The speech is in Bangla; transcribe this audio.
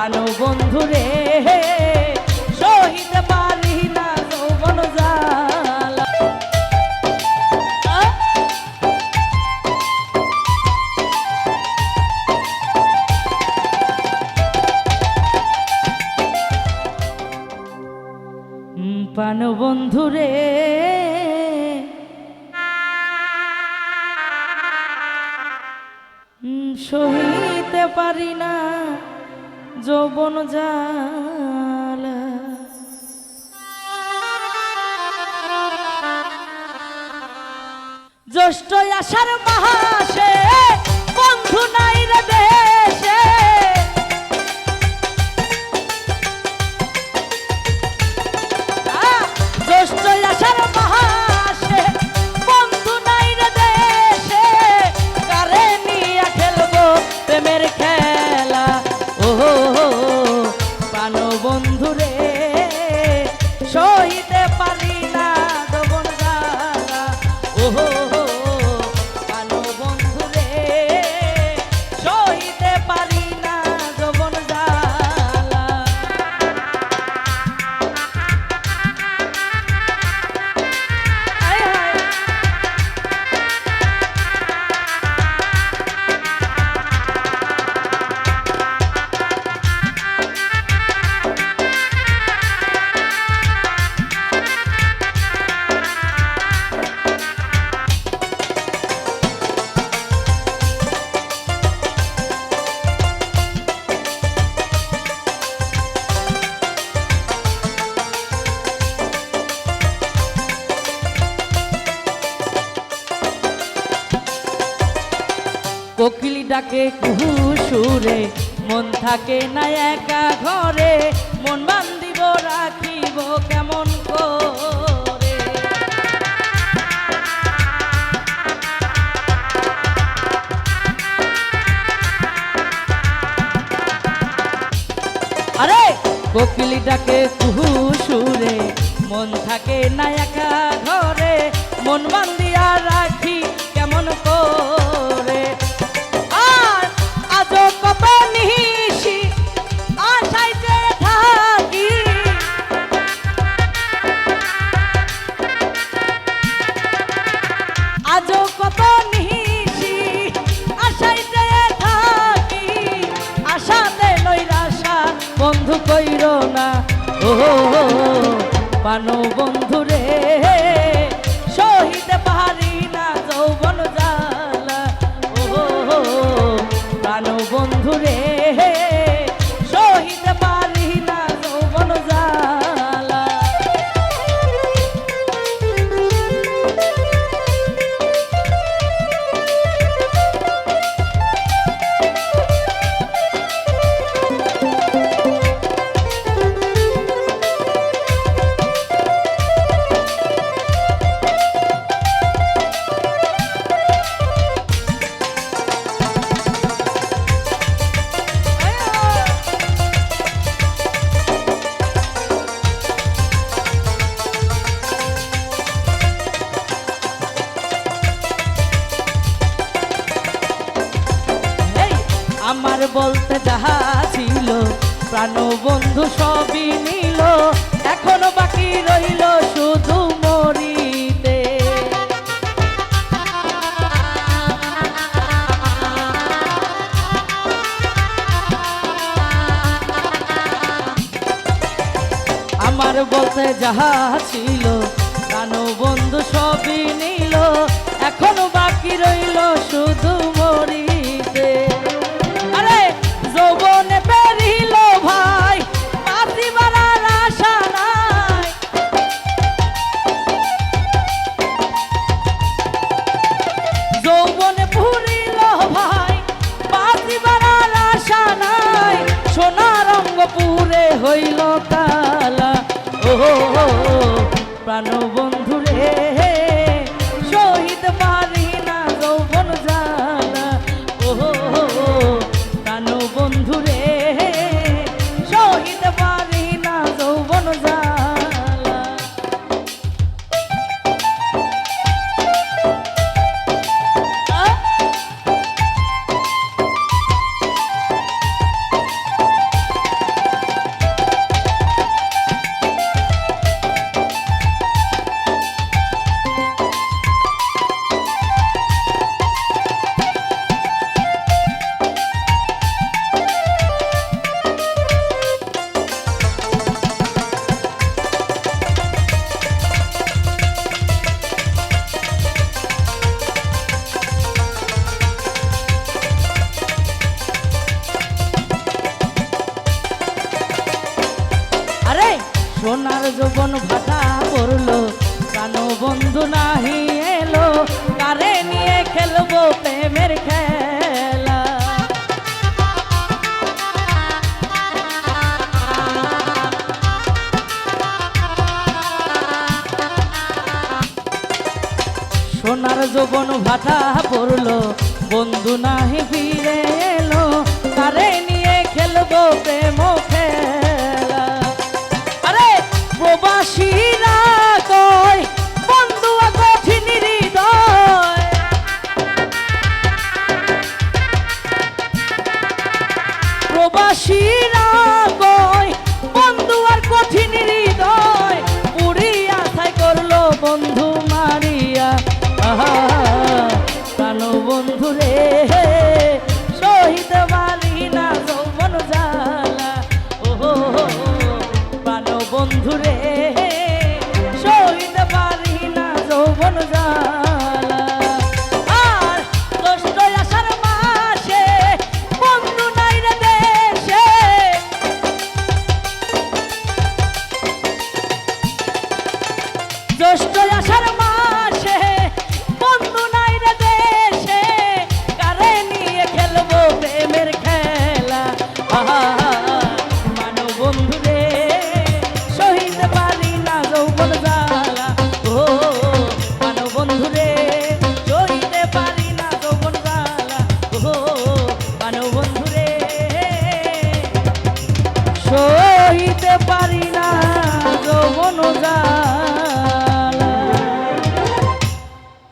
প্রাণ বন্ধু রে সহিতে পারি না যৌবন! উম, বন্ধু রে সহিতে পারি না যৌবন জালা। জ্যৈষ্ঠ আষাঢ় মাসে বন্ধু নাই রে ও ডাকে কুহু মন থাকে না একা ঘরে, মন বান্দিব রাখিব কেমন আরে! কোকিলি ডাকে কুহু সুরে মন থাকে না একা ঘরে, মন বান্দিয়া রাখি কেমন করে? পানো বন্ধু রে সহিতে পারি না যৌবন জালা। ও পানো বন্ধু আমার বলতে যাহা ছিল প্রাণ বন্ধু সবই নিল। এখনও বাকি রইল শুধু মরিতে। আমার বলতে যাহা ছিল প্রাণ বন্ধু সবই নিল। ও প্রাণ বন্ধু রে। সোনার যৌবন ভাটা পড়ল। কানো বন্ধু নাহি এলো, কারে নিয়ে খেলব প্রেমের খেলা? সোনার যৌবন ভাটা পড়ল, বন্ধু নাহি ফিরে এলো, কারে প্রবাসীরা